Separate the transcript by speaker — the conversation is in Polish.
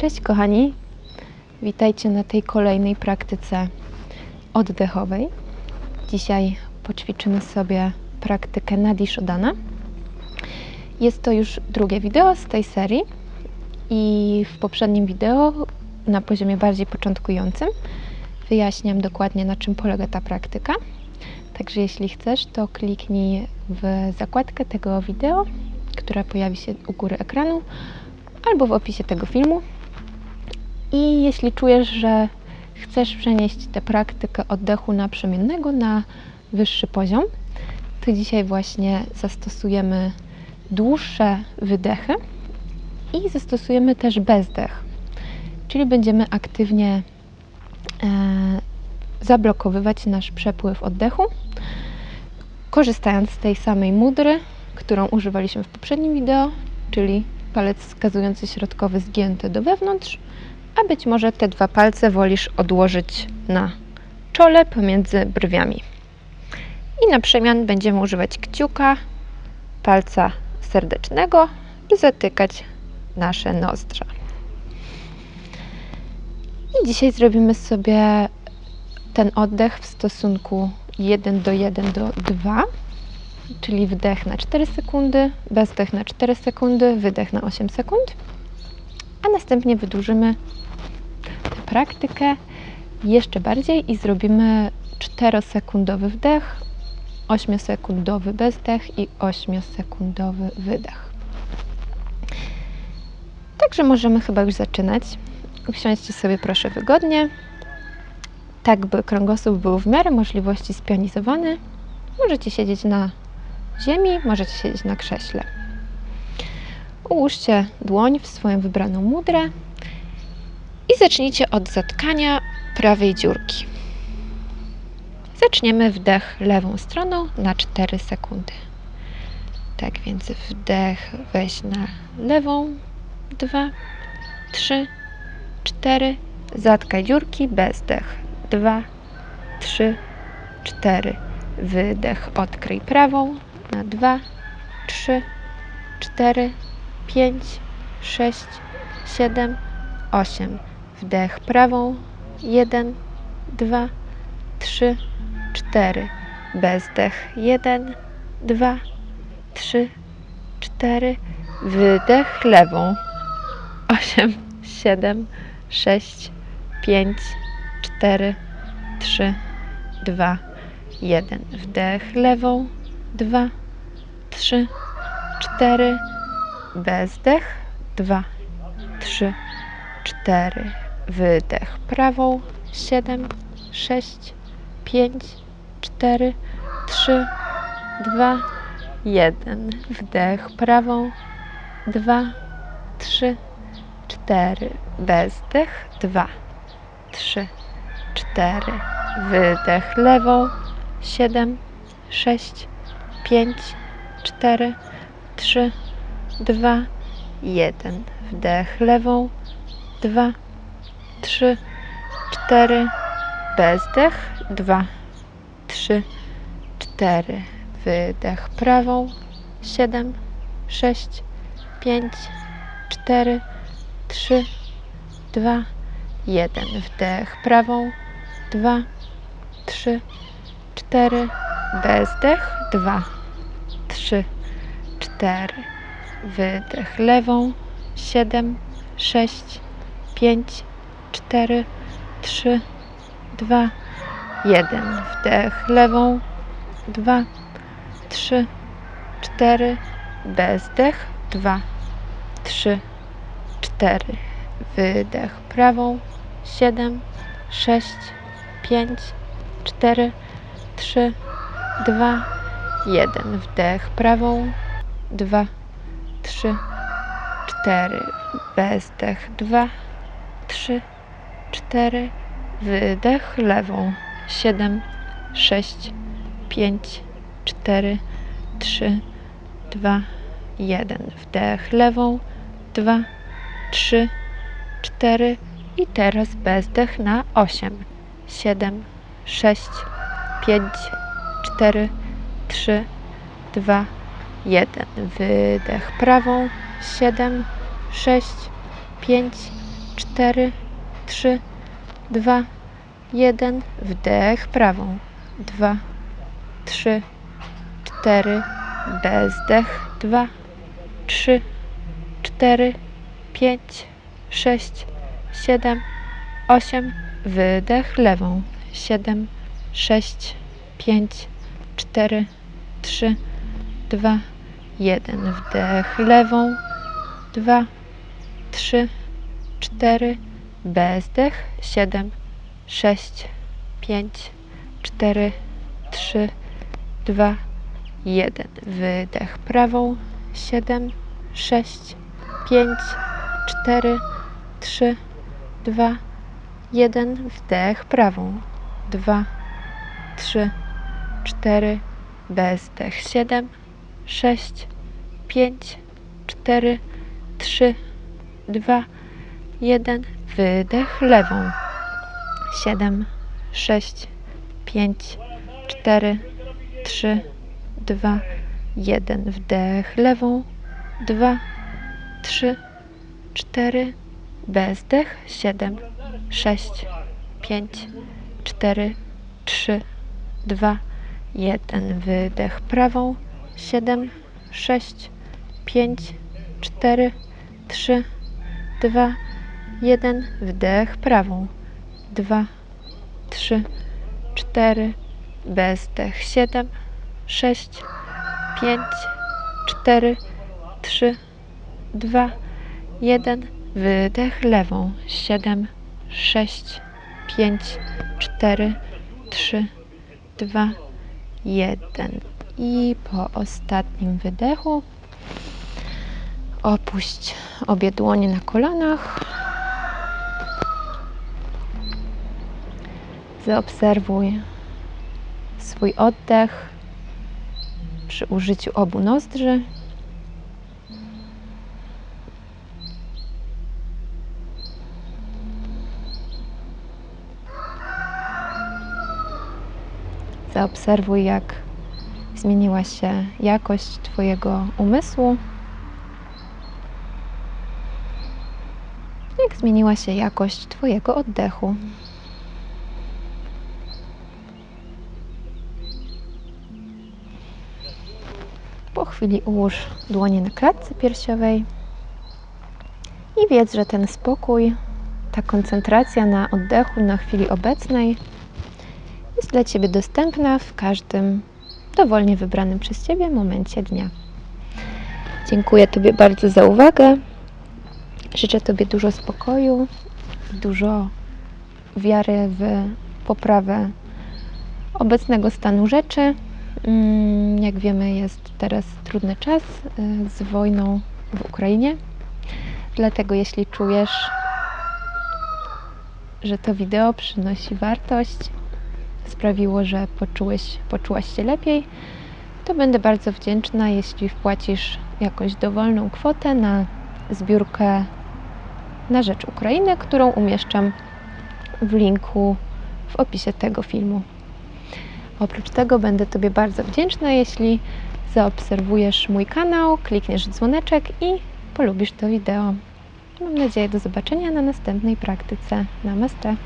Speaker 1: Cześć kochani, witajcie na tej kolejnej praktyce oddechowej. Dzisiaj poćwiczymy sobie praktykę Nadi Shodana. Jest to już drugie wideo z tej serii i w poprzednim wideo na poziomie bardziej początkującym wyjaśniam dokładnie na czym polega ta praktyka. Także jeśli chcesz, to kliknij w zakładkę tego wideo, która pojawi się u góry ekranu albo w opisie tego filmu. I jeśli czujesz, że chcesz przenieść tę praktykę oddechu naprzemiennego na wyższy poziom, to dzisiaj właśnie zastosujemy dłuższe wydechy i zastosujemy też bezdech. Czyli będziemy aktywnie e, zablokowywać nasz przepływ oddechu, korzystając z tej samej mudry, którą używaliśmy w poprzednim wideo, czyli palec wskazujący środkowy zgięty do wewnątrz, a być może te dwa palce wolisz odłożyć na czole pomiędzy brwiami. I na przemian będziemy używać kciuka, palca serdecznego, by zatykać nasze nozdrza. I dzisiaj zrobimy sobie ten oddech w stosunku 1 do 1 do 2, czyli wdech na 4 sekundy, bezdech na 4 sekundy, wydech na 8 sekund, a następnie wydłużymy tę praktykę jeszcze bardziej i zrobimy 4-sekundowy wdech, 8-sekundowy bezdech i 8-sekundowy wydech. Także możemy chyba już zaczynać. Usiądźcie sobie proszę wygodnie, tak by kręgosłup był w miarę możliwości spionizowany. Możecie siedzieć na ziemi, możecie siedzieć na krześle. Ułóżcie dłoń w swoją wybraną mudrę i zacznijcie od zatkania prawej dziurki. Zaczniemy wdech lewą stroną na 4 sekundy. Tak więc wdech weź na lewą, 2, 3, 4, zatkaj dziurki, bezdech, 2, 3, 4, wydech, odkryj prawą, na 2, 3, 4, 5, 6, 7, 8. Wdech prawą, 1, 2, 3, 4. Bezdech, 1, 2, 3, 4. Wydech lewą, 8, 7, 6, 5, 4, 3, 2, 1. Wdech lewą, 2, 3, 4, bezdech, 2, 3, 4, wydech prawą, 7, 6, 5, 4, 3, 2, 1, wdech prawą, 2, 3, 4, bezdech, 2, 3, 4, wydech lewą, 7, 6, 5, 4, 3, 2, 1. Wdech lewą, 2, 3, 4, bezdech, 2, 3, 4. Wydech prawą, 7, 6, 5, 4, 3, 2, 1. Wdech prawą, 2, 3, 4, bezdech, 2, 3, 4, wydech lewą, 7, 6, 5, 4, 3, 2, 1, wdech lewą, 2, 3, 4, bezdech, 2, 3, 4, wydech prawą, 7, 6, 5, 4, 3, 2, 1. Wdech prawą, 2, 3, 4. Bezdech, 2, 3, 4. Wydech lewą, 7, 6, 5, 4, 3, 2, 1. Wdech lewą, 2, 3, 4 i teraz bezdech na 8, 7, 6, 5, 4, 3, 2, 1. Wydech prawą, 7, 6, 5, cztery, trzy, dwa, jeden. Wdech prawą. Dwa, trzy, cztery. Bezdech. Dwa, trzy, cztery, pięć, sześć, siedem, osiem. Wydech lewą. Siedem, sześć, pięć, cztery, trzy, dwa, jeden. Wdech lewą. Dwa, trzy, cztery. Bezdech. Siedem, sześć, pięć, cztery, trzy, dwa, jeden. Wydech prawą. Siedem, sześć, pięć, cztery, trzy, dwa, jeden. Wdech prawą. Dwa, trzy, cztery. Bezdech. Siedem, sześć, pięć, cztery, trzy, dwa, jeden. Wydech lewą. Siedem, sześć, pięć, cztery, trzy, dwa, jeden. Wdech lewą. Dwa, trzy, cztery. Bezdech. Siedem, sześć, pięć, cztery, trzy, dwa, jeden. Wydech prawą. Siedem, sześć, pięć, cztery, trzy, dwa, jeden. Wdech prawą. Dwa, trzy, cztery. Bezdech. Siedem, sześć, pięć, cztery, trzy, dwa, jeden. Wydech lewą. Siedem, sześć, pięć, cztery, trzy, dwa, jeden. I po ostatnim wydechu opuść obie dłonie na kolanach. Zaobserwuj swój oddech przy użyciu obu nozdrzy. Zaobserwuj, jak zmieniła się jakość Twojego umysłu, jak zmieniła się jakość Twojego oddechu. Po chwili ułóż dłonie na klatce piersiowej i wiedz, że ten spokój, ta koncentracja na oddechu na chwili obecnej jest dla Ciebie dostępna w każdym dowolnie wybranym przez Ciebie momencie dnia. Dziękuję Tobie bardzo za uwagę. Życzę Tobie dużo spokoju, dużo wiary w poprawę obecnego stanu rzeczy. Mm, Jak wiemy, jest teraz trudny czas y, z wojną w Ukrainie. Dlatego, jeśli czujesz, że to wideo przynosi wartość, sprawiło, że poczułeś, poczułaś się lepiej, to będę bardzo wdzięczna, jeśli wpłacisz jakąś dowolną kwotę na zbiórkę na rzecz Ukrainy, którą umieszczam w linku w opisie tego filmu. Oprócz tego będę Tobie bardzo wdzięczna, jeśli zaobserwujesz mój kanał, klikniesz dzwoneczek i polubisz to wideo. Mam nadzieję do zobaczenia na następnej praktyce. Namaste.